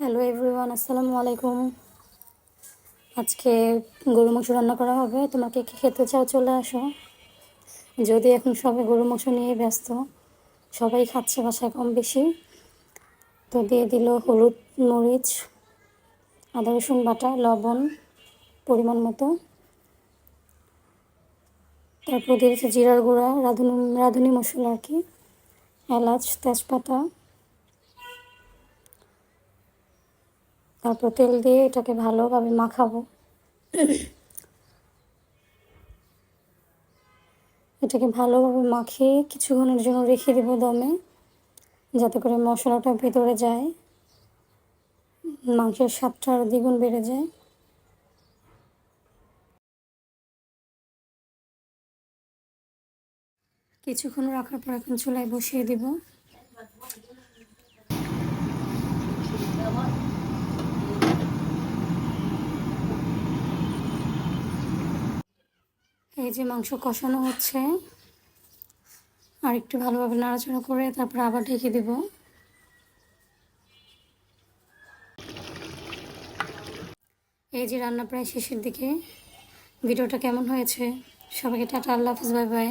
Hello everyone আসসালামু আলাইকুম আজকে গরু মাংস রান্না করা হবে। তোমাকে কি খেতে চাও চলে আসো। যদি এখন সবাই গরু মাংস নিয়ে ব্যস্ত, সবাই খাচ্ছে বাসায় কম বেশি তো দিয়ে দিল হলুদ মরিচ, আদা রসুন বাটা, লবণ পরিমাণ মতো। তারপর দিয়েছে জিরার গুঁড়া, রাঁধুনি রাঁধুনি মশলা আর কি, এলাচ, তেজপাতা তারপর তেল দিয়ে এটাকে ভালোভাবে মাখাবো। এটাকে ভালোভাবে মাখিয়ে কিছুক্ষণের জন্য রেখে দেবো দমে, যাতে করে মশলাটা ভেতরে যায়, মাংসের স্বাদটা আরও দ্বিগুণ বেড়ে যায়। কিছুক্ষণ রাখার পর এখন চুলায় বসিয়ে দিব। এই যে মাংস কষানো হচ্ছে আর একটু ভালোভাবে নাড়াচাড়া করে তারপর আবার ঢেকে দেব। এই যে রান্না প্রায় শেষের দিকে, ভিডিওটা কেমন হয়েছে? সবাইকে টাটা, আল্লাহ হাফিজ, বাই বাই।